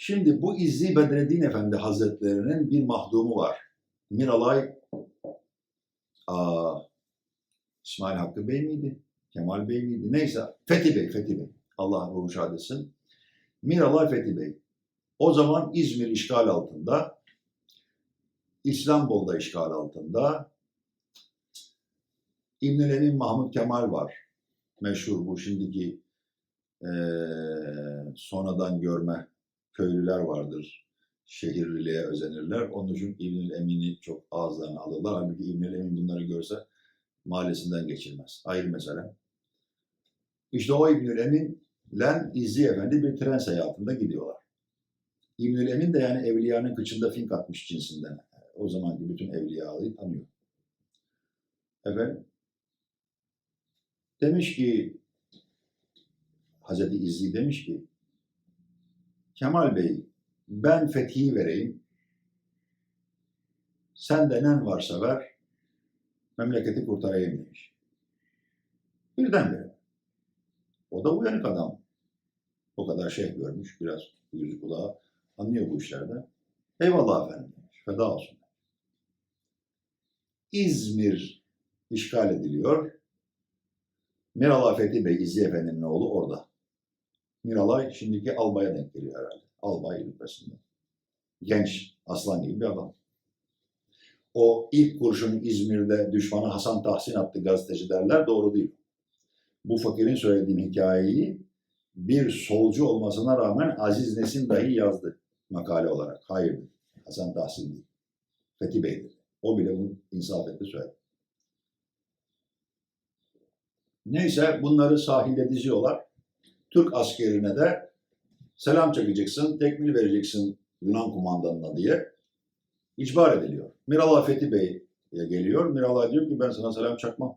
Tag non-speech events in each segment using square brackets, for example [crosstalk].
Şimdi bu İzzi Bedreddin Efendi Hazretlerinin bir mahdumu var. Miralay aa, İsmail Hakkı Bey miydi? Kemal Bey miydi? Neyse Fethi Bey, Fethi Bey. Allah ruhu şad etsin. Miralay Fethi Bey. O zaman İzmir işgal altında, İstanbul'da işgal altında. İbnül Emin Mahmut Kemal var. Meşhur bu şimdiki eee, sonradan görme köylüler vardır. Şehirliliğe özenirler. Onun için İbnül Emin'i çok ağızlarına alırlar. Halbuki İbnül Emin bunları görse mahallesinden geçirmez. Ayrı mesele. İşte o İbnül Emin'le İzzi Efendi bir tren seyahatinde gidiyorlar. İbnül Emin de yani evliyanın kıçında fink atmış cinsinden. O zamanki bütün evliyaları tanıyor. Efendim, demiş ki Hazreti İzzi demiş ki Kemal Bey ben fethiyi vereyim. Sen de nen varsa ver. Memleketi kurtarayım demiş. Birdenbire. O da uyanık adam. O kadar şey görmüş. Biraz yüzü kulağı anlıyor bu işlerde. Eyvallah efendim demiş. Feda olsun. İzmir işgal ediliyor. Miralay Fethi Bey İzzi Efendi'nin oğlu orada. Miralay şimdiki albaya denk geliyor herhalde. Albay rütbesinde. Genç, aslan gibi bir adam. O ilk kurşun İzmir'de düşmanı Hasan Tahsin attı gazeteci derler doğru değil. Bu fakirin söylediğim hikayeyi bir solcu olmasına rağmen Aziz Nesin dahi yazdı makale olarak. Hayır, Hasan Tahsin değil. Fethi Bey'dir. O bile bunu insaf etti söyledi. Neyse bunları sahilde diziyorlar. Türk askerine de selam çakacaksın, tekmil vereceksin Yunan kumandanına diye icbar ediliyor. Miralay Fethi Bey geliyor. Miralay diyor ki ben sana selam çakmam.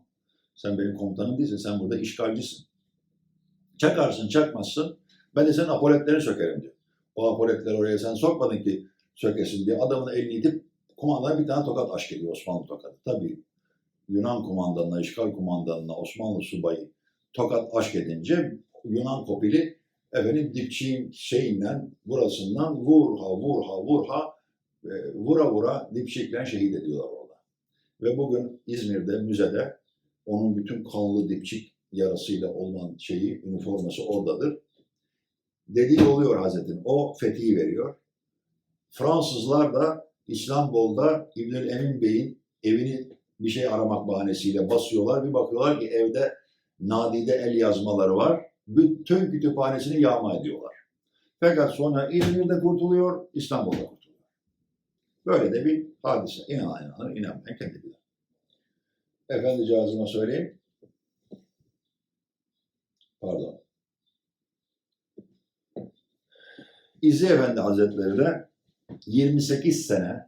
Sen benim komutanım değilsin, sen burada işgalcisin. Çakarsın, çakmazsın. Ben de senin apoletlerini sökerim diyor. O apoletleri oraya sen sokmadın ki sökesin diye adamın elini itip kumandana bir tane tokat aşk ediyor Osmanlı tokadı. Tabii Yunan kumandanına, işgal kumandanına Osmanlı subayı tokat aşk edince Yunan kopili efendim dipçiğin şeyinden burasından vurha vurha vurha e, vura vura dipçikle şehit ediyorlar orada. Ve bugün İzmir'de müzede onun bütün kanlı dipçik yarasıyla olan şeyi, üniforması oradadır. Dediği oluyor Hazretin. O fethiyi veriyor. Fransızlar da İstanbul'da İbnül Emin Bey'in evini bir şey aramak bahanesiyle basıyorlar. Bir bakıyorlar ki evde nadide el yazmaları var. Bütün kütüphanesini yağma ediyorlar. Fakat sonra İzmir'de kurtuluyor, İstanbul'da kurtuluyor. Böyle de bir hadise. İnanan inanır, inanmayan kendi bilir. Efendi cihazıma söyleyeyim. Pardon. İzzi Efendi Hazretleri de 28 sene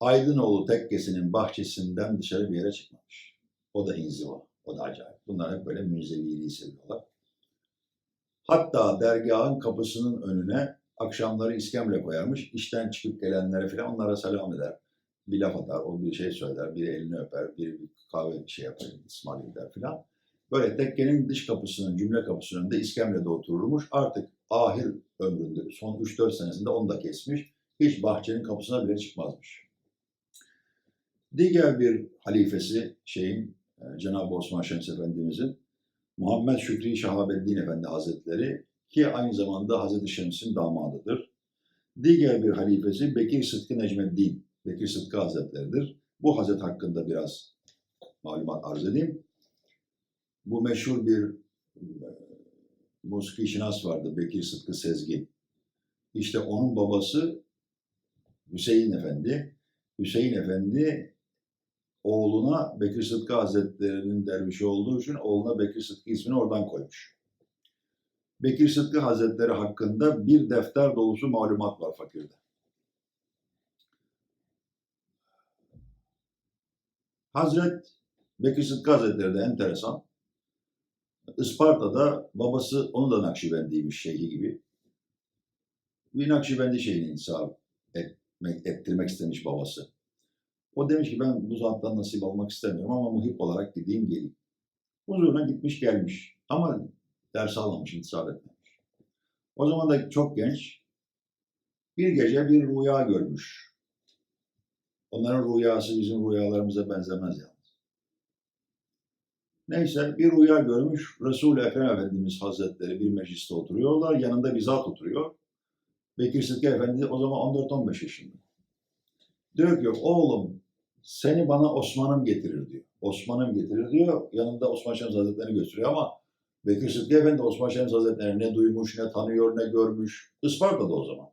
Aydınoğlu tekkesinin bahçesinden dışarı bir yere çıkmamış. O da inziva. O da acayip. Bunlar hep böyle münzeviliği seviyorlar. Hatta dergahın kapısının önüne akşamları iskemle koyarmış. İşten çıkıp gelenlere falan onlara selam eder. Bir laf atar, o bir şey söyler, biri elini öper, biri bir kahve bir şey yapar, ısmarlayın der filan. Böyle tekkenin dış kapısının, cümle kapısının önünde iskemlede otururmuş. Artık ahir ömründe, son 3-4 senesinde onu da kesmiş. Hiç bahçenin kapısına bile çıkmazmış. Diğer bir halifesi şeyin Cenab-ı Osman Şems Efendimizin Muhammed Şükri Şahabeddin Efendi Hazretleri ki aynı zamanda Hazreti Şems'in damadıdır. Diğer bir halifesi Bekir Sıtkı Necmeddin, Bekir Sıtkı Hazretleridir. Bu Hazret hakkında biraz malumat arz edeyim. Bu meşhur bir e, musiki şinas vardı Bekir Sıtkı Sezgin. İşte onun babası Hüseyin Efendi. Hüseyin Efendi oğluna Bekir Sıtkı Hazretleri'nin dervişi olduğu için oğluna Bekir Sıtkı ismini oradan koymuş. Bekir Sıtkı Hazretleri hakkında bir defter dolusu malumat var fakirde. Hazret Bekir Sıtkı Hazretleri de enteresan. Isparta'da babası onu da Nakşibendiymiş şeyhi gibi. Bir Nakşibendi şeyini intisap etmek, ettirmek istemiş babası. O demiş ki ben bu zattan nasip almak istemiyorum ama muhip olarak gideyim geleyim. Huzuruna gitmiş gelmiş ama ders almamış, intisap etmemiş. O zaman da çok genç. Bir gece bir rüya görmüş. Onların rüyası bizim rüyalarımıza benzemez yalnız. Neyse bir rüya görmüş. Resul-i Ekrem Efendimiz Hazretleri bir mecliste oturuyorlar. Yanında bir zat oturuyor. Bekir Sıtkı Efendi o zaman 14-15 yaşında. Diyor ki oğlum seni bana Osman'ım getirir diyor. Osman'ım getirir diyor. Yanında Osman Şems Hazretleri'ni götürüyor ama Bekir Sıtkı Efendi Osman Şems Hazretleri'ni ne duymuş, ne tanıyor, ne görmüş. Isparta'da o zaman.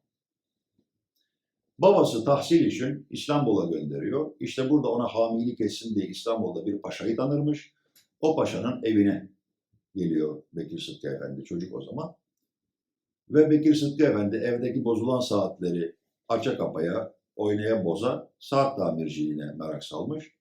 Babası tahsil için İstanbul'a gönderiyor. İşte burada ona hamilik etsin diye İstanbul'da bir paşayı tanırmış. O paşanın evine geliyor Bekir Sıtkı Efendi çocuk o zaman. Ve Bekir Sıtkı Efendi evdeki bozulan saatleri aça kapaya, oynaya boza saat tamirciliğine merak salmış.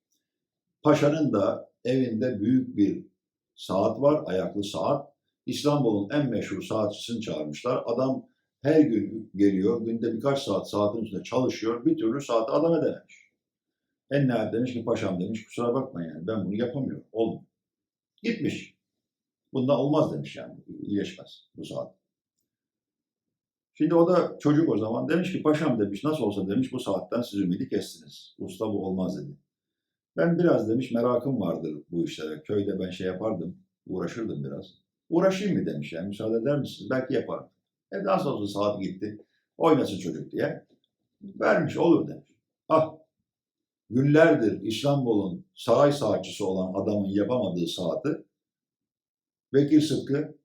Paşanın da evinde büyük bir saat var, ayaklı saat. İstanbul'un en meşhur saatçisini çağırmışlar. Adam her gün geliyor, günde birkaç saat saatin üstünde çalışıyor. Bir türlü saati adam edememiş. En nihayet demiş ki paşam demiş kusura bakma yani ben bunu yapamıyorum. Olmuyor. Gitmiş. Bundan olmaz demiş yani. iyileşmez bu saat. Şimdi o da çocuk o zaman demiş ki paşam demiş nasıl olsa demiş bu saatten siz ümidi kestiniz. Usta bu olmaz dedi. Ben biraz demiş merakım vardır bu işlere. Köyde ben şey yapardım, uğraşırdım biraz. Uğraşayım mı demiş yani müsaade eder misiniz? Belki yaparım. E nasıl olsa saat gitti. Oynasın çocuk diye. Vermiş olur demiş. Ah günlerdir İstanbul'un saray saatçisi olan adamın yapamadığı saati Bekir Sıtkı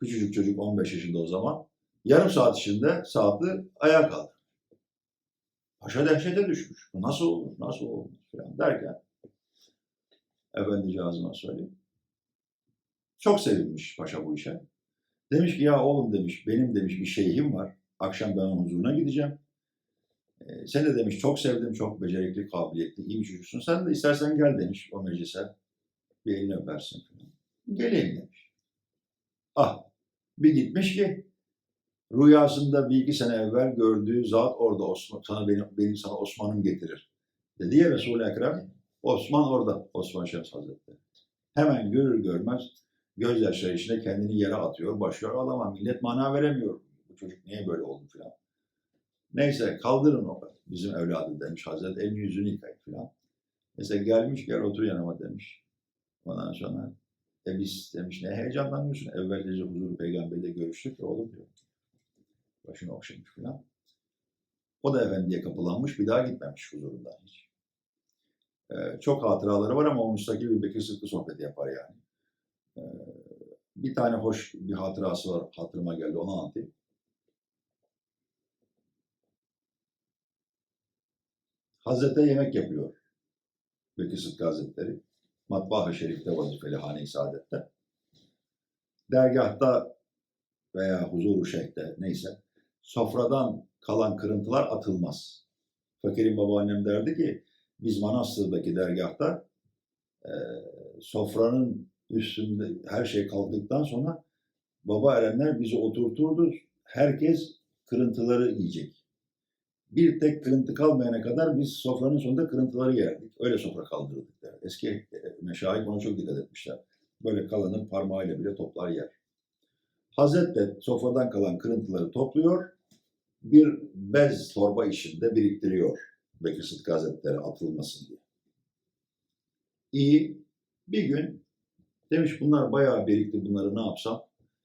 küçücük çocuk 15 yaşında o zaman yarım saat içinde saati ayağa kaldı. Paşa dehşete düşmüş. Bu nasıl olur, nasıl olur falan derken efendicağızıma söyleyeyim. Çok sevinmiş paşa bu işe. Demiş ki ya oğlum demiş benim demiş bir şeyhim var. Akşam ben onun huzuruna gideceğim. Ee, sen de demiş çok sevdim, çok becerikli, kabiliyetli, iyi bir çocuksun. Sen de istersen gel demiş o meclise. Bir elini öpersin falan. Geleyim demiş. Ah bir gitmiş ki rüyasında bir iki sene evvel gördüğü zat orada Osman, sana benim, benim sana Osman'ım getirir. Dedi ya Resul-i Ekrem. Osman orada, Osman Şems Hazretleri. Hemen görür görmez gözyaşları içinde kendini yere atıyor, başlıyor ağlama. Millet mana veremiyor. Bu çocuk niye böyle oldu filan. Neyse kaldırın o bizim evladı demiş Hazret elini yüzünü yıkayın filan. Mesela gelmiş gel otur yanıma demiş. Ondan sonra e biz demiş ne heyecanlanıyorsun. Evvel gece huzur peygamberle görüştük ya oğlum diyor. Başını okşamış filan. O da efendiye kapılanmış bir daha gitmemiş huzurundan hiç. Ee, çok hatıraları var ama o müstakil bir Bekir Sıtkı sohbeti yapar yani. Ee, bir tane hoş bir hatırası var hatırıma geldi onu anlatayım. Hazrete yemek yapıyor Bekir Sıtkı Hazretleri. Matbaa-ı Şerif'te vazifeli Hane-i Saadet'te. Dergahta veya huzur-u şeyhte neyse sofradan kalan kırıntılar atılmaz. Fakirin babaannem derdi ki biz Manastır'daki dergahta e, sofranın üstünde her şey kalktıktan sonra baba erenler bizi oturturdu. Herkes kırıntıları yiyecek. Bir tek kırıntı kalmayana kadar biz sofranın sonunda kırıntıları yerdik. Öyle sofra kaldırırdık der. Eski meşayih buna çok dikkat etmişler. Böyle kalanın parmağıyla bile toplar yer. Hazret sofradan kalan kırıntıları topluyor. Bir bez torba içinde biriktiriyor. Bekir Sıtkı Hazretleri atılmasın diye. İyi. Bir gün demiş bunlar bayağı birikti bunları ne yapsam?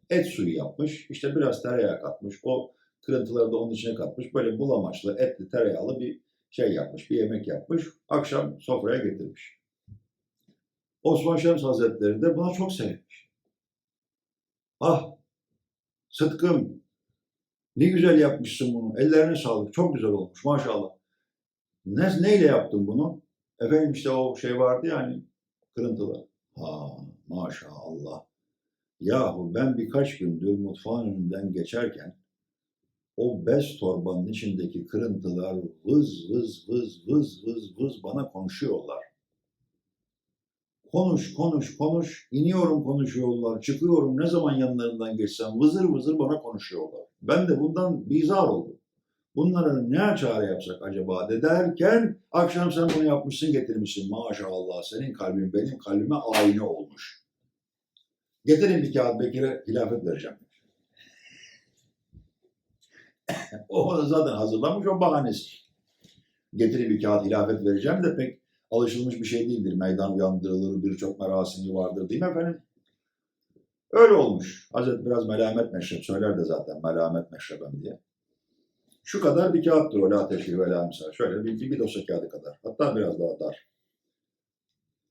Et suyu yapmış. İşte biraz tereyağı katmış. O kırıntıları da onun içine katmış. Böyle bulamaçlı, etli, tereyağlı bir şey yapmış, bir yemek yapmış. Akşam sofraya getirmiş. Osman Şems Hazretleri de buna çok sevinmiş. Ah, Sıtkım, ne güzel yapmışsın bunu. Ellerine sağlık, çok güzel olmuş maşallah. Ne, neyle yaptın bunu? Efendim işte o şey vardı ya hani kırıntılar. Ha maşallah. Yahu ben birkaç gündür mutfağın önünden geçerken o bez torbanın içindeki kırıntılar vız vız vız vız vız vız bana konuşuyorlar. Konuş, konuş, konuş. İniyorum konuşuyorlar. Çıkıyorum ne zaman yanlarından geçsem vızır vızır bana konuşuyorlar. Ben de bundan bizar oldum. Bunlara ne çare yapsak acaba de derken akşam sen bunu yapmışsın getirmişsin. Maşallah senin kalbin benim kalbime ayna olmuş. Getirin bir kağıt Bekir'e hilafet vereceğim. [laughs] o zaten hazırlamış o bahanesi. Getiri bir kağıt hilafet vereceğim de pek alışılmış bir şey değildir. Meydan uyandırılır, birçok merasimi vardır değil mi efendim? Öyle olmuş. Hazret biraz melamet meşrep söyler de zaten melamet meşrebem diye. Şu kadar bir kağıttır o la teşhir ve la misal. Şöyle bir, bir dosya kağıdı kadar. Hatta biraz daha dar.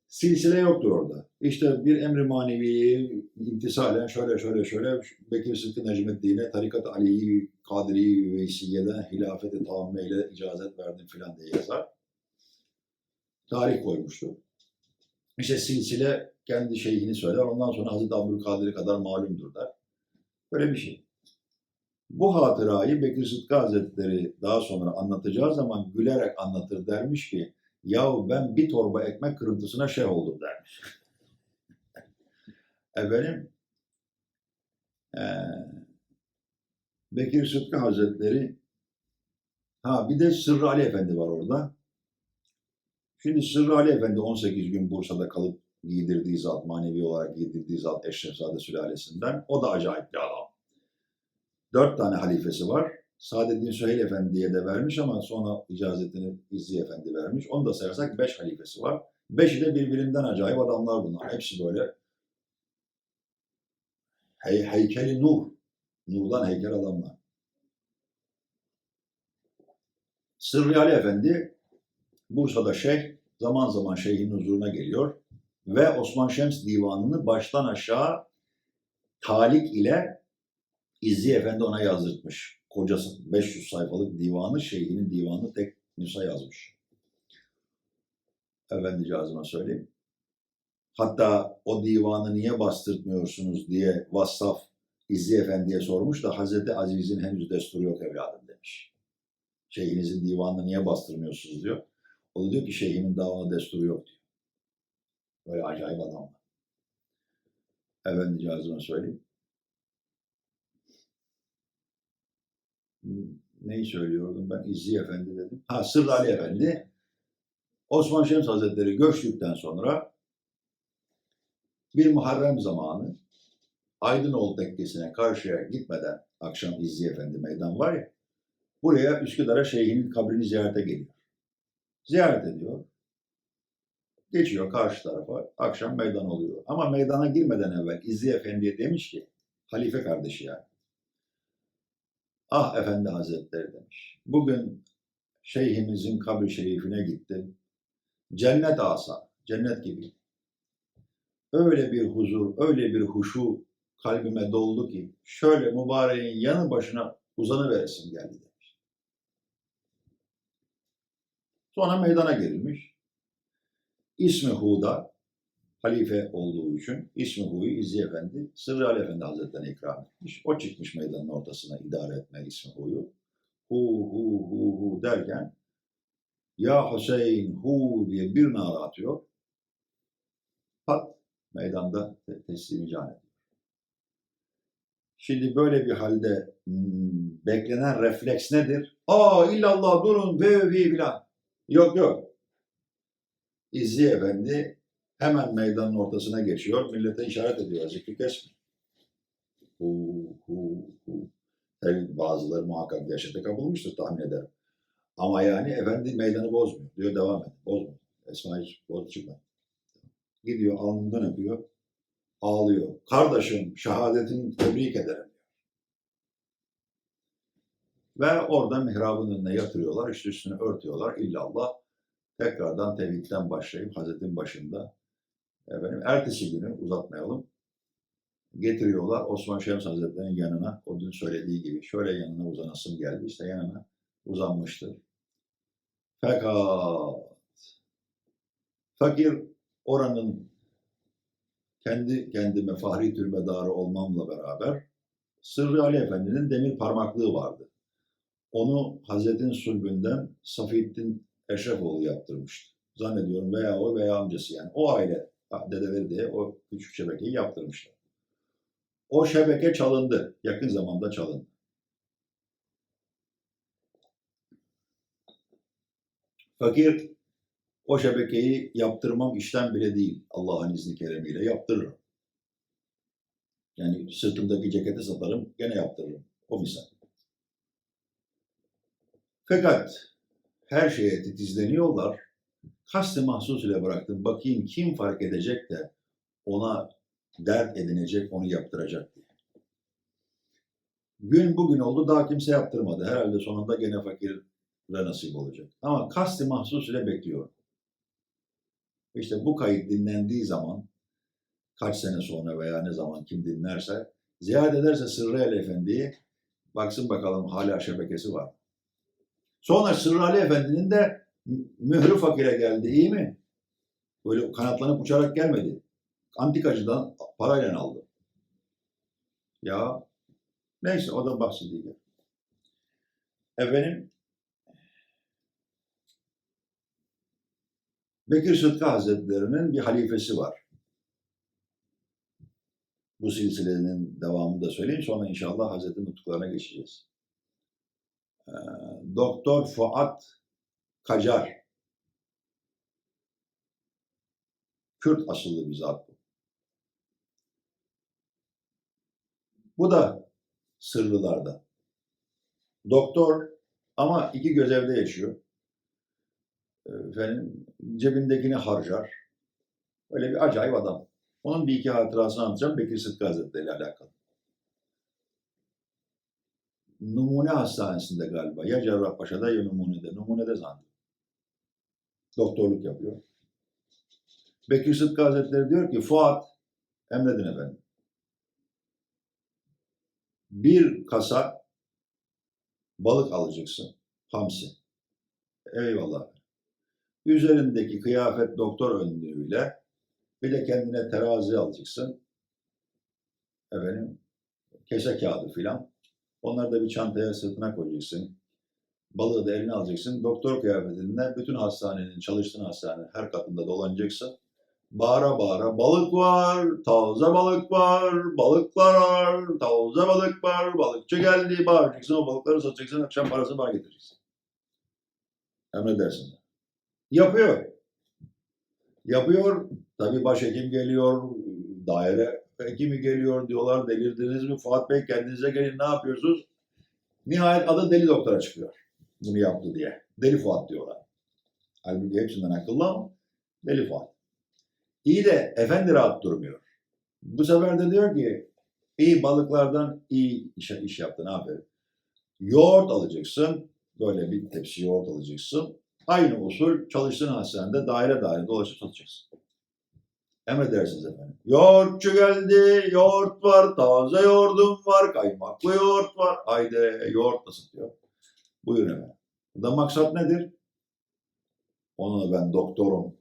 Silsile yoktur orada. İşte bir emri manevi imtisalen şöyle şöyle şöyle Bekir Sıtkı Necmettin'e tarikat Ali'yi Kadri Veysiye'den hilafeti taammeyle icazet verdim filan diye yazar. Tarih koymuştu. İşte silsile kendi şeyhini söyler. Ondan sonra Hazreti Abdülkadir'e kadar malumdur der. Böyle bir şey. Bu hatırayı Bekir Sıtkı Hazretleri daha sonra anlatacağı zaman gülerek anlatır dermiş ki yahu ben bir torba ekmek kırıntısına şey oldum dermiş. [laughs] Efendim eee Bekir Sıtkı Hazretleri ha bir de Sırrı Ali Efendi var orada. Şimdi Sırrı Ali Efendi 18 gün Bursa'da kalıp giydirdiği zat, manevi olarak giydirdiği zat Eşrefzade sülalesinden. O da acayip bir adam. Dört tane halifesi var. Saadettin Süheyl Efendi'ye de vermiş ama sonra icazetini İzzi Efendi vermiş. Onu da sayarsak beş halifesi var. Beşi de birbirinden acayip adamlar bunlar. Hepsi böyle hey, heykeli nur. Nurdan heykel adamlar. Sırrı Ali Efendi Bursa'da şeyh, zaman zaman şeyhin huzuruna geliyor ve Osman Şems divanını baştan aşağı talik ile İzzi Efendi ona yazdırtmış. Kocası 500 sayfalık divanı, şeyhinin divanı tek nüsa yazmış. Efendi cazıma söyleyeyim. Hatta o divanı niye bastırtmıyorsunuz diye Vassaf İzzi Efendi'ye sormuş da Hazreti Aziz'in henüz desturu yok evladım demiş. Şeyhinizin divanını niye bastırmıyorsunuz diyor. O da diyor ki şeyhimin daha ona desturu yok diyor. Böyle acayip adamlar. Efendi cazıma söyleyeyim. Neyi söylüyordum ben? İzzi Efendi dedim. Ha Sırrı Ali Efendi. Osman Şems Hazretleri göçtükten sonra bir Muharrem zamanı Aydınoğlu tekkesine karşıya gitmeden akşam İzzi Efendi meydan var ya buraya Üsküdar'a şeyhinin kabrini ziyarete geliyor. Ziyaret ediyor. Geçiyor karşı tarafa. Akşam meydan oluyor. Ama meydana girmeden evvel İzzi Efendi'ye demiş ki halife kardeşi yani. Ah Efendi Hazretleri demiş. Bugün şeyhimizin kabri şerifine gittim. Cennet asa, cennet gibi. Öyle bir huzur, öyle bir huşu kalbime doldu ki şöyle mübareğin yanı başına uzanıveresim geldi demiş. Sonra meydana gerilmiş. İsmi Hu'da halife olduğu için İsmi Hu'yu İzzi Efendi Sırrı Ali Efendi Hazretleri'ne ikram etmiş. O çıkmış meydanın ortasına idare etme İsmi Hu'yu. Hu hu hu hu derken Ya Hüseyin hu diye bir nara atıyor. Pat meydanda te- teslimi can ediyor. Şimdi böyle bir halde hmm, beklenen refleks nedir? Aa illallah durun ve filan. Yok yok. İzzi Efendi hemen meydanın ortasına geçiyor. Millete işaret ediyor. Zikri kesme. Hu hu hu. Tabii bazıları muhakkak dehşete kapılmıştır tahmin ederim. Ama yani efendi meydanı bozmuyor. Diyor devam et. Bozma. Esma hiç boz çıkma. Gidiyor alnından öpüyor. Ağlıyor. Kardeşim şehadetini tebrik ederim. Ve orada mihrabın önüne yatırıyorlar. Üst üstüne örtüyorlar. İllallah. Tekrardan tevhidden başlayıp Hazretin başında efendim, ertesi günü uzatmayalım. Getiriyorlar Osman Şems Hazretleri'nin yanına. O dün söylediği gibi şöyle yanına uzanasım geldi. İşte yanına uzanmıştır. Fakat fakir oranın kendi kendime fahri türbedarı olmamla beraber Sırrı Ali Efendi'nin demir parmaklığı vardı. Onu Hazretin sulbünden Safiettin Eşrefoğlu yaptırmıştı. Zannediyorum veya o veya amcası yani. O aile dedeleri diye o küçük şebekeyi yaptırmışlar. O şebeke çalındı. Yakın zamanda çalındı. Fakir o şebekeyi yaptırmam işten bile değil. Allah'ın izni keremiyle yaptırırım. Yani sırtımdaki ceketi satarım, gene yaptırırım. O misal. Fakat her şeye titizleniyorlar. Kasti mahsus ile bıraktım. Bakayım kim fark edecek de ona dert edinecek, onu yaptıracak diye. Gün bugün oldu daha kimse yaptırmadı. Herhalde sonunda gene fakire nasip olacak. Ama kasti mahsus ile bekliyorum. İşte bu kayıt dinlendiği zaman kaç sene sonra veya ne zaman kim dinlerse ziyaret ederse Sırrı Ali Efendi'yi baksın bakalım hala şebekesi var. mı? Sonra Sırrı Ali Efendi'nin de mü- mührü fakire geldi iyi mi? Böyle kanatlanıp uçarak gelmedi. Antikacıdan parayla aldı. Ya neyse o da bahsediyor. Efendim Bekir Sıtkı Hazretleri'nin bir halifesi var. Bu silsilenin devamını da söyleyeyim sonra inşallah Hazreti Nutuklarına geçeceğiz. Ee, Doktor Fuat Kacar. Kürt asıllı bir zat bu. Bu da Sırlılarda. Doktor ama iki gözevde yaşıyor. Efendim, cebindekini harcar. Öyle bir acayip adam. Onun bir iki hatırasını anlatacağım Bekir Sıtkı Hazretleri ile alakalı. Numune Hastanesi'nde galiba. Ya Cerrahpaşa'da ya Numune'de. Numune'de zannet. Doktorluk yapıyor. Bekir Sıtkı Hazretleri diyor ki Fuat, emredin efendim. Bir kasa balık alacaksın. Hamsi. Eyvallah. Üzerindeki kıyafet doktor önlüğüyle bir de kendine terazi alacaksın. Efendim, kese kağıdı filan. Onları da bir çantaya sırtına koyacaksın. Balığı da eline alacaksın. Doktor kıyafetinde bütün hastanenin, çalıştığın hastanenin her katında dolanacaksın. Bağıra bağıra balık var, taze balık var, balıklar var, taze balık var, balıkçı geldi bağıracaksın o balıkları satacaksın, akşam parasını bana getireceksin. Emredersin. Yapıyor. Yapıyor. Tabii başhekim geliyor, daire hekimi geliyor diyorlar. Delirdiniz mi? Fuat Bey kendinize gelin ne yapıyorsunuz? Nihayet adı deli doktora çıkıyor. Bunu yaptı diye. Deli Fuat diyorlar. Halbuki hepsinden akıllı ama deli Fuat. İyi de efendi rahat durmuyor. Bu sefer de diyor ki iyi balıklardan iyi iş, iş yaptın aferin. Yoğurt alacaksın. Böyle bir tepsi yoğurt alacaksın. Aynı usul çalıştığın hastanede daire daire dolaşıp satacaksın. Emredersiniz efendim. Yoğurtçu geldi, yoğurt var, taze yoğurdum var, kaymaklı yoğurt var. Haydi yoğurt da satıyor. Buyurun efendim. Burada maksat nedir? Onu ben doktorum.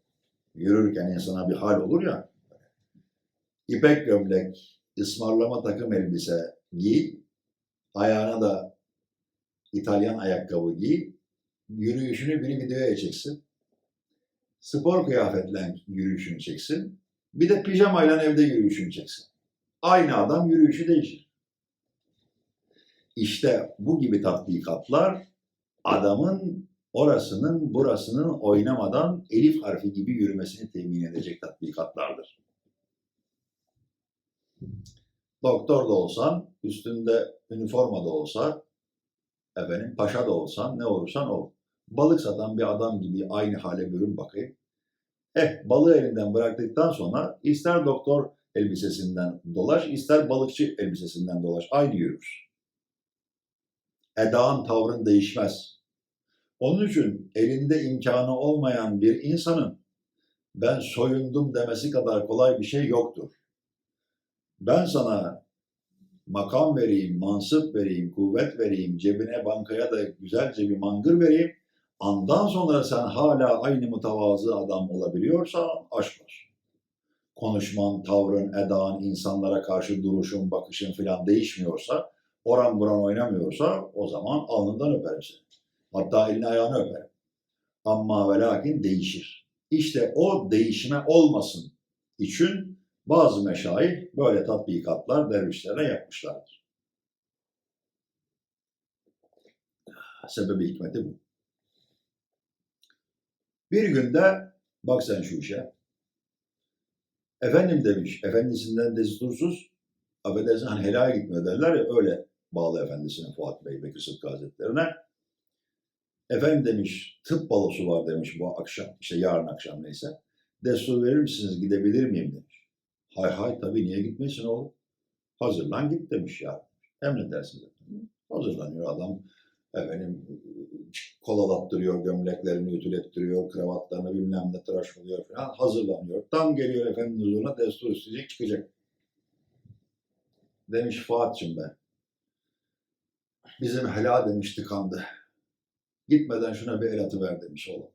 Yürürken insana bir hal olur ya. İpek gömlek, ısmarlama takım elbise giy. Ayağına da İtalyan ayakkabı giy. Yürüyüşünü bir videoya çeksin. Spor kıyafetle yürüyüşünü çeksin. Bir de pijamayla evde yürüyüşünü çeksin. Aynı adam yürüyüşü değişir. İşte bu gibi tatbikatlar adamın orasının burasının oynamadan elif harfi gibi yürümesini temin edecek tatbikatlardır. Doktor da olsan, üstünde üniforma da olsa, efendim paşa da olsan, ne olursan ol. Balık satan bir adam gibi aynı hale bürün bakayım. Eh, balığı elinden bıraktıktan sonra ister doktor elbisesinden dolaş, ister balıkçı elbisesinden dolaş. Aynı yürür. Edağın, tavrın değişmez. Onun için elinde imkanı olmayan bir insanın ben soyundum demesi kadar kolay bir şey yoktur. Ben sana makam vereyim, mansıp vereyim, kuvvet vereyim, cebine bankaya da güzelce bir mangır vereyim. Andan sonra sen hala aynı mütevazı adam olabiliyorsan aşk olsun. Konuşman, tavrın, edan, insanlara karşı duruşun, bakışın filan değişmiyorsa, oran buran oynamıyorsa o zaman alnından öperim seni. Hatta elini ayağını öperim. Ama ve lakin değişir. İşte o değişime olmasın için bazı meşayih böyle tatbikatlar dervişlere yapmışlardır. Sebebi hikmeti bu. Bir günde bak sen şu işe. Efendim demiş, efendisinden destursuz, affedersin hani helal gitmiyor derler ya öyle bağlı efendisine Fuat Bey Bekir Sıtkı Hazretlerine. Efendim demiş tıp balosu var demiş bu akşam. işte yarın akşam neyse. Destur verir misiniz gidebilir miyim demiş. Hay hay tabii niye gitmesin oğlum? Hazırlan git demiş ya. Emredersiniz efendim. Hazırlanıyor adam. Efendim kolalattırıyor, gömleklerini ütülettiriyor, kravatlarını bilmem ne tıraş oluyor falan. Hazırlanıyor. Tam geliyor efendinin huzuruna destur isteyecek çıkacak. Demiş Fuat'cığım ben. Bizim helal demiş tıkandı. Gitmeden şuna bir el atıver demiş oğlum.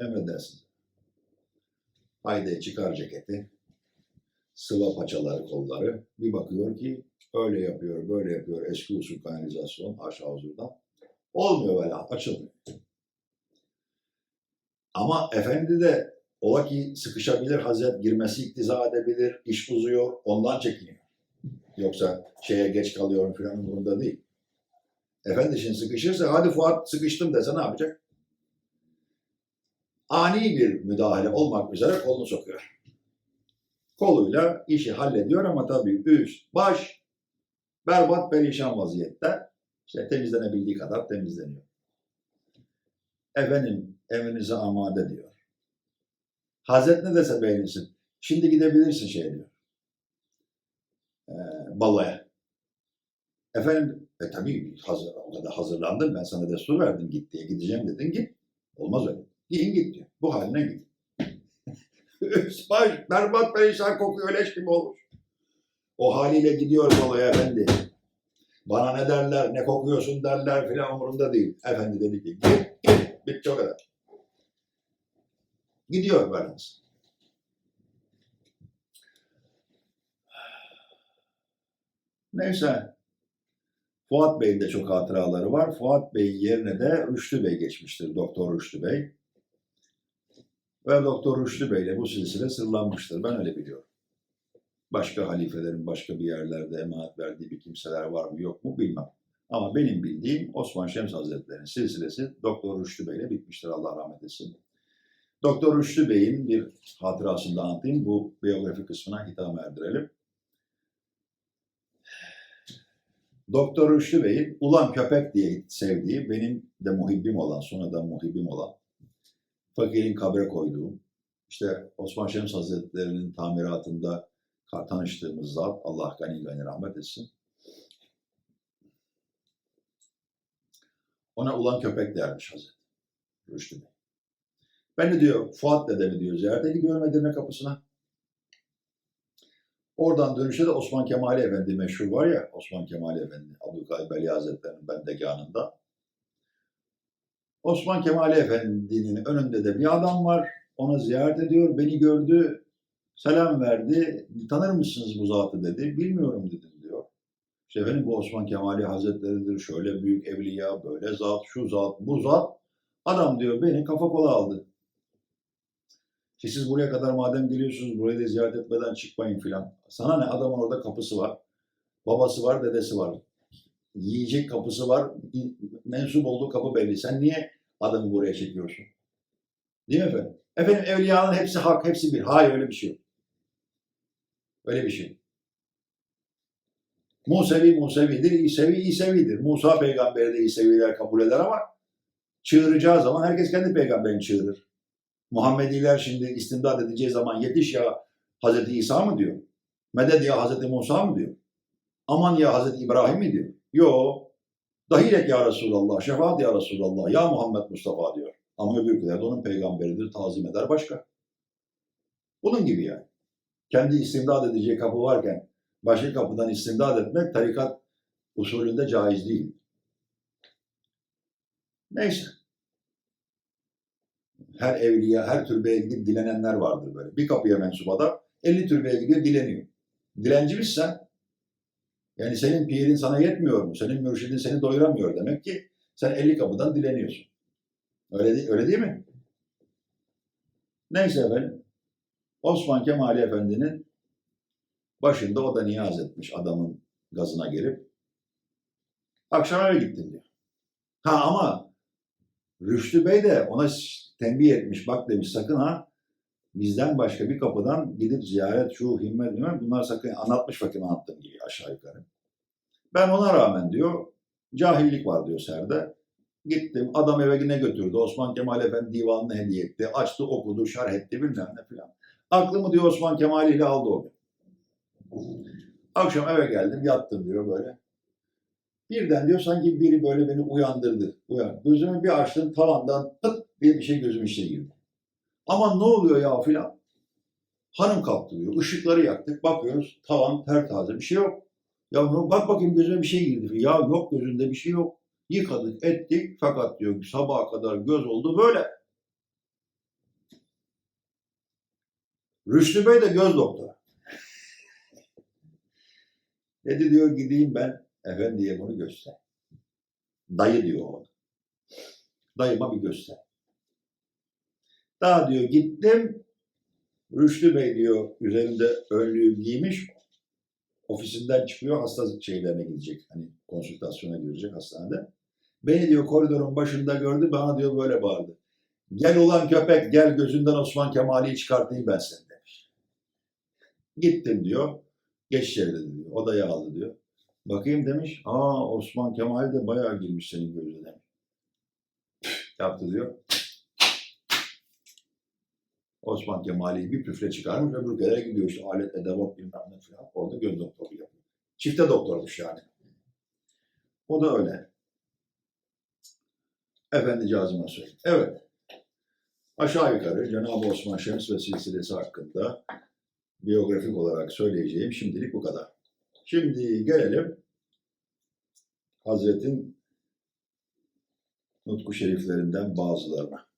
Emredersiniz. Haydi çıkar ceketi. Sıva paçaları kolları. Bir bakıyor ki öyle yapıyor, böyle yapıyor. Eski usul kanalizasyon aşağı huzurdan. Olmuyor böyle açılmıyor. Ama efendi de ola ki sıkışabilir Hazret girmesi iktiza edebilir, iş uzuyor, ondan çekiniyor. Yoksa şeye geç kalıyorum filan umurunda değil. Efendi şimdi sıkışırsa hadi Fuat sıkıştım dese ne yapacak? Ani bir müdahale olmak üzere kolunu sokuyor. Koluyla işi hallediyor ama tabii üst, baş berbat perişan vaziyette. İşte temizlenebildiği kadar temizleniyor. Efendim emrinize amade diyor. Hazret ne dese beğenirsin. Şimdi gidebilirsin şey diyor. Ee, baloya. Efendim e tabii hazır, o kadar hazırlandım ben sana destur verdim git diye gideceğim dedin git. Olmaz öyle. Giyin git diyor. Bu haline git. Baş berbat perişan kokuyor leş gibi olmuş. O haliyle gidiyor baloya efendi. Bana ne derler, ne kokuyorsun derler filan umurumda değil. Efendi dedi ki git git bitti o kadar. Gidiyor böyle. Neyse. Fuat Bey'in de çok hatıraları var. Fuat Bey'in yerine de Rüştü Bey geçmiştir. Doktor Rüştü Bey. Ve Doktor Rüştü Bey ile bu silsile sırlanmıştır. Ben öyle biliyorum. Başka halifelerin başka bir yerlerde emanet verdiği bir kimseler var mı yok mu bilmem. Ama benim bildiğim Osman Şems Hazretleri'nin silsilesi Doktor Rüştü Bey ile bitmiştir. Allah rahmet etsin. Doktor Rüştü Bey'in bir hatırasını da anlatayım. Bu biyografi kısmına hitap erdirelim. Doktor Rüştü Bey'in Ulan Köpek diye sevdiği, benim de muhibbim olan, sonradan muhibbim olan, fakirin kabre koyduğum, işte Osman Şems Hazretleri'nin tamiratında tanıştığımız zat, Allah gani gani rahmet etsin. Ona ulan köpek dermiş Hazreti Rüştü Bey. Ben de diyor Fuat dedemi diyor ziyarete gidiyorum Edirne kapısına. Oradan dönüşte de Osman Kemali Efendi meşhur var ya, Osman Kemali Efendi, Abdülkadir Beli Hazretleri'nin bendegahında. Osman Kemali Efendi'nin önünde de bir adam var, ona ziyaret ediyor, beni gördü, selam verdi, tanır mısınız bu zatı dedi, bilmiyorum dedim diyor. İşte efendim bu Osman Kemali Hazretleri'dir, şöyle büyük evliya, böyle zat, şu zat, bu zat. Adam diyor beni kafa kola aldı. Ki siz buraya kadar madem geliyorsunuz burayı da ziyaret etmeden çıkmayın filan. Sana ne adamın orada kapısı var. Babası var, dedesi var. Yiyecek kapısı var. Mensup olduğu kapı belli. Sen niye adamı buraya çekiyorsun? Değil mi efendim? Efendim evliyanın hepsi hak, hepsi bir. Hayır öyle bir şey yok. Öyle bir şey yok. Musevi Musevidir, İsevi İsevidir. Musa peygamberi de İseviler kabul eder ama çığıracağı zaman herkes kendi peygamberini çığırır. Muhammediler şimdi istimdad edeceği zaman yetiş ya Hazreti İsa mı diyor? Medet ya Hazreti Musa mı diyor? Aman ya Hazreti İbrahim mi diyor? Yo. Dahilek ya Resulallah, şefaat ya Resulallah, ya Muhammed Mustafa diyor. Ama öbürküler de onun peygamberidir, tazim eder başka. Bunun gibi yani. Kendi istimdad edeceği kapı varken başka kapıdan istimdad etmek tarikat usulünde caiz değil. Neyse her evliya, her türbeye gidip dilenenler vardır böyle. Bir kapıya mensup adam 50 türbeye gidiyor dileniyor. Dilenci misin Yani senin pirin sana yetmiyor mu? Senin mürşidin seni doyuramıyor demek ki sen 50 kapıdan dileniyorsun. Öyle, değil, öyle değil mi? Neyse efendim. Osman Kemali Efendi'nin başında o da niyaz etmiş adamın gazına gelip. Akşam eve gittim diyor. Ha ama Rüştü Bey de ona tembih etmiş. Bak demiş sakın ha bizden başka bir kapıdan gidip ziyaret şu himmet bilmem bunlar sakın anlatmış fakir anlattığım gibi aşağı yukarı. Ben ona rağmen diyor cahillik var diyor Serde. Gittim adam eve yine götürdü. Osman Kemal Efendi divanını hediye etti. Açtı okudu, şerh etti bilmem ne filan. Aklımı diyor Osman Kemal ile aldı o gün. Akşam eve geldim yattım diyor böyle. Birden diyor sanki biri böyle beni uyandırdı. Uyan. Gözümü bir açtım tavandan tık diye bir şey gözümün içine girdi. Ama ne oluyor ya filan. Hanım kalktı diyor. Işıkları yaktık. Bakıyoruz tavan tertaze bir şey yok. Ya bak bakayım gözüme bir şey girdi. Ya yok gözünde bir şey yok. Yıkadık ettik fakat diyor sabaha kadar göz oldu böyle. Rüştü Bey de göz doktoru. [laughs] Dedi diyor gideyim ben efendiye bunu göster. Dayı diyor o. Dayıma bir göster. Daha diyor gittim. Rüştü Bey diyor üzerinde önlüğü giymiş. Ofisinden çıkıyor hasta şeylerine gidecek. Hani konsültasyona girecek hastanede. Beni diyor koridorun başında gördü bana diyor böyle bağırdı. Gel ulan köpek gel gözünden Osman Kemal'i çıkartayım ben seni demiş. Gittim diyor. Geç dedi diyor. Odaya aldı diyor. Bakayım demiş. Aa Osman Kemal de bayağı girmiş senin gözüne. Yaptı diyor. Osman Kemal'i bir püfle çıkarmış öbür kadere gidiyor işte alet edevat bilmem ne falan. Orada göz doktoru yapıyor. Çifte doktormuş yani. O da öyle. Efendicazıma söyleyeyim. Evet. Aşağı yukarı Cenab-ı Osman Şems ve silsilesi hakkında biyografik olarak söyleyeceğim şimdilik bu kadar. Şimdi gelelim Hazret'in nutku şeriflerinden bazılarına.